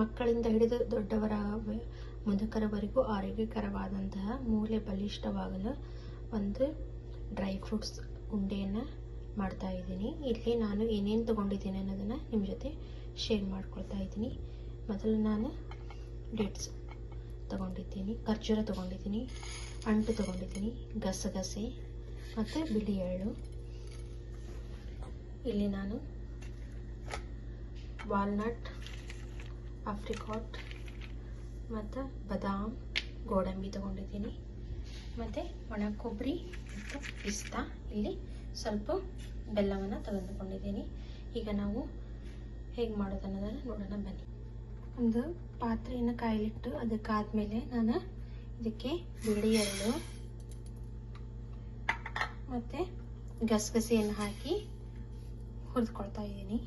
ಮಕ್ಕಳಿಂದ ಹಿಡಿದು ದೊಡ್ಡವರ ಮುದುಕರವರೆಗೂ ಆರೋಗ್ಯಕರವಾದಂತಹ ಮೂಳೆ ಬಲಿಷ್ಠವಾಗಲು ಒಂದು ಡ್ರೈ ಫ್ರೂಟ್ಸ್ ಉಂಡೆಯನ್ನು ಮಾಡ್ತಾ ಇದ್ದೀನಿ. ಇಲ್ಲಿ ನಾನು ಏನೇನು ತೊಗೊಂಡಿದ್ದೀನಿ ಅನ್ನೋದನ್ನು ನಿಮ್ಮ ಜೊತೆ ಶೇರ್ ಮಾಡ್ಕೊಳ್ತಾ ಇದ್ದೀನಿ. ಮೊದಲು ನಾನು ಡೇಟ್ಸ್ ತೊಗೊಂಡಿದ್ದೀನಿ, ಖರ್ಜೂರ ತೊಗೊಂಡಿದ್ದೀನಿ, ಅಂಟು ತೊಗೊಂಡಿದ್ದೀನಿ, ಗಸಗಸೆ ಮತ್ತು ಬಿಳಿ ಎಳ್ಳು ಇಲ್ಲಿ ನಾನು ವಾಲ್ನಟ್ ಆಫ್ರಿಕಾಟ್ ಮತ್ತು ಬದಾಮ್ ಗೋಡಂಬಿ ತೊಗೊಂಡಿದ್ದೀನಿ. ಮತ್ತು ಒಣ ಕೊಬ್ಬರಿ ಮತ್ತು ಪಿಸ್ತಾ. ಇಲ್ಲಿ ಸ್ವಲ್ಪ ಬೆಲ್ಲವನ್ನು ತೆಗೆದುಕೊಂಡಿದ್ದೀನಿ. ಈಗ ನಾವು ಹೇಗೆ ಮಾಡೋದು ಅನ್ನೋದನ್ನು ನೋಡೋಣ, ಬನ್ನಿ. ಒಂದು ಪಾತ್ರೆಯನ್ನು ಕಾಯಿಲಿಟ್ಟು ಅದಕ್ಕಾದಮೇಲೆ ನಾನು ಇದಕ್ಕೆ ಬಿಳಿ ಎರಡು ಮತ್ತು ಗಸಗಸೆಯನ್ನು ಹಾಕಿ ಹುರಿದ್ಕೊಳ್ತಾ ಇದ್ದೀನಿ.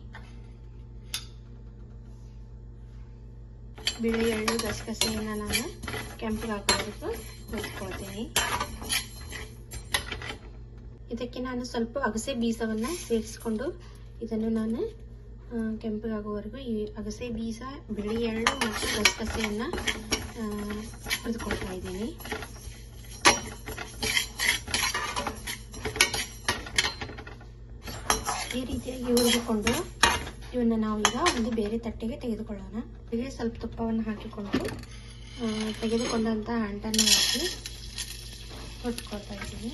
ಬಿಳಿ ಎಳ್ಳು ಗಸಗಸೆಯನ್ನು ನಾನು ಕೆಂಪಿಗೆ ಹಾಕೋವರೆಗೂ ಹುರಿದ್ಕೊಳ್ತೀನಿ ಇದಕ್ಕೆ ನಾನು ಸ್ವಲ್ಪ ಅಗಸೆ ಬೀಜವನ್ನು ಸೇರಿಸ್ಕೊಂಡು ಇದನ್ನು ನಾನು ಕೆಂಪಗಾಗುವವರೆಗೂ ಈ ಅಗಸೆ ಬೀಜ, ಬಿಳಿ ಎಳ್ಳು ಮತ್ತು ಗಸಗಸೆಯನ್ನು ಹುರಿದುಕೊಳ್ತಾ ಇದ್ದೀನಿ. ಈ ರೀತಿಯಾಗಿ ಹುರಿದುಕೊಂಡು ಇವನ್ನ ನಾವು ಈಗ ಒಂದು ಬೇರೆ ತಟ್ಟೆಗೆ ತೆಗೆದುಕೊಳ್ಳೋಣ. ಹೀಗೆ ಸ್ವಲ್ಪ ತುಪ್ಪವನ್ನು ಹಾಕಿಕೊಂಡು ತೆಗೆದುಕೊಂಡಂತ ಅಂಟನ್ನು ಹಾಕಿ ಹೊಟ್ಕೊಳ್ತಾ ಇದ್ದೀನಿ.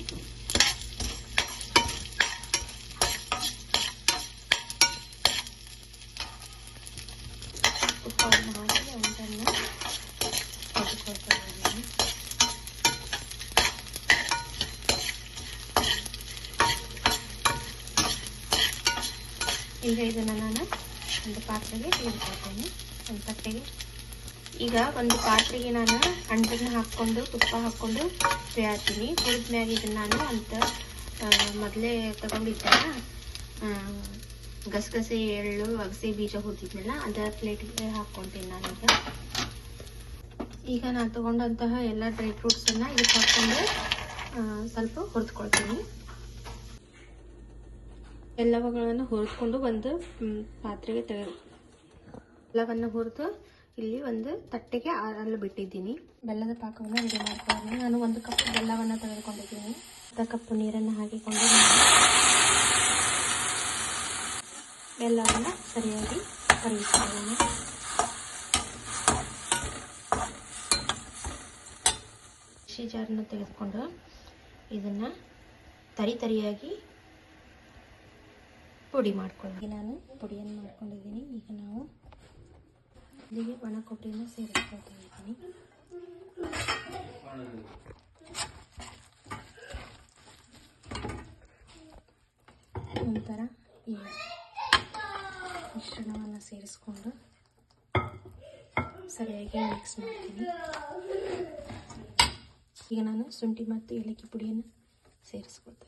ತುಪ್ಪವನ್ನು ಹಾಕಿ ಅಂಟನ್ನು ಹೊಟ್ಕೊಳ್ತಾ ಇದ್ದೀನಿ ಈಗ ಇದನ್ನು ನಾನು ಒಂದು ಪಾತ್ರೆಗೆ ತೆಗೆದುಕೊಳ್ತೇನೆ ಒಂದು ತಟ್ಟೆಗೆ. ಈಗ ಒಂದು ಪಾತ್ರೆಗೆ ನಾನು ಅಂಟನ್ನು ಹಾಕ್ಕೊಂಡು, ತುಪ್ಪ ಹಾಕ್ಕೊಂಡು ಬೇಯ್ತೀನಿ ಹುರಿದ್ಮ್ಯಾಗ ಇದನ್ನು ನಾನು ಅಂತ ಮೊದಲೇ ತಗೊಂಡಿದ್ದೆಲ್ಲ ಗಸಗಸೆ ಎಳ್ಳು, ಅಗಸೆ ಬೀಜ ಹುರಿದಿದ್ನಲ್ಲ, ಅದರ ಪ್ಲೇಟಿಗೆ ಹಾಕ್ಕೊಳ್ತೀನಿ ನಾನೀಗ. ಈಗ ನಾನು ತಗೊಂಡಂತಹ ಎಲ್ಲ ಡ್ರೈ ಫ್ರೂಟ್ಸನ್ನು ಇದಕ್ಕೆ ಹಾಕ್ಕೊಂಡು ಸ್ವಲ್ಪ ಹುರಿದ್ಕೊಳ್ತೀನಿ. ಎಲ್ಲವುಗಳನ್ನು ಹುರಿದ್ಕೊಂಡು ಒಂದು ಪಾತ್ರೆಗೆ ತೆಗೆ ಎಲ್ಲವನ್ನು ಹುರಿದು ಇಲ್ಲಿ ಒಂದು ತಟ್ಟೆಗೆ ಅಲ್ಲಿ ಬಿಟ್ಟಿದ್ದೀನಿ. ಬೆಲ್ಲದ ಪಾಕವನ್ನು ರೆಡಿ ಮಾಡ್ಕೊಂಡಿದ್ದೀನಿ ನಾನು ಒಂದು ಕಪ್ ಬೆಲ್ಲವನ್ನು ತೆಗೆದುಕೊಂಡಿದ್ದೀನಿ. ಅರ್ಧ ಕಪ್ ನೀರನ್ನು ಹಾಕಿಕೊಂಡು ಬೆಲ್ಲವನ್ನು ಸರಿಯಾಗಿ ಕರಗಿಸ್ಕೊಳ್ಳೋಣ. ಮಿಕ್ಸಿ ಜಾರನ್ನು ತೆಗೆದುಕೊಂಡು ಇದನ್ನು ತರಿ ತರಿಯಾಗಿ ಪುಡಿ ಮಾಡ್ಕೊಳ್ಳಿ ನಾನು ಪುಡಿಯನ್ನು ಮಾಡ್ಕೊಂಡಿದ್ದೀನಿ. ಈಗ ನಾವು ಇಲ್ಲಿಗೆ ಒಣ ಕೊಬ್ಬರಿನ ಸೇರಿಸ್ಕೊಳ್ತಾ ಇದ್ದೀನಿ. ನಂತರ ಈ ಮಿಶ್ರಣವನ್ನು ಸೇರಿಸ್ಕೊಂಡು ಸರಿಯಾಗಿ ಮಿಕ್ಸ್ ಮಾಡ್ತೀನಿ. ಈಗ ನಾನು ಶುಂಠಿ ಮತ್ತು ಏಲಕ್ಕಿ ಪುಡಿಯನ್ನು ಸೇರಿಸ್ಕೊಳ್ತಾ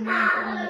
Oh, my God.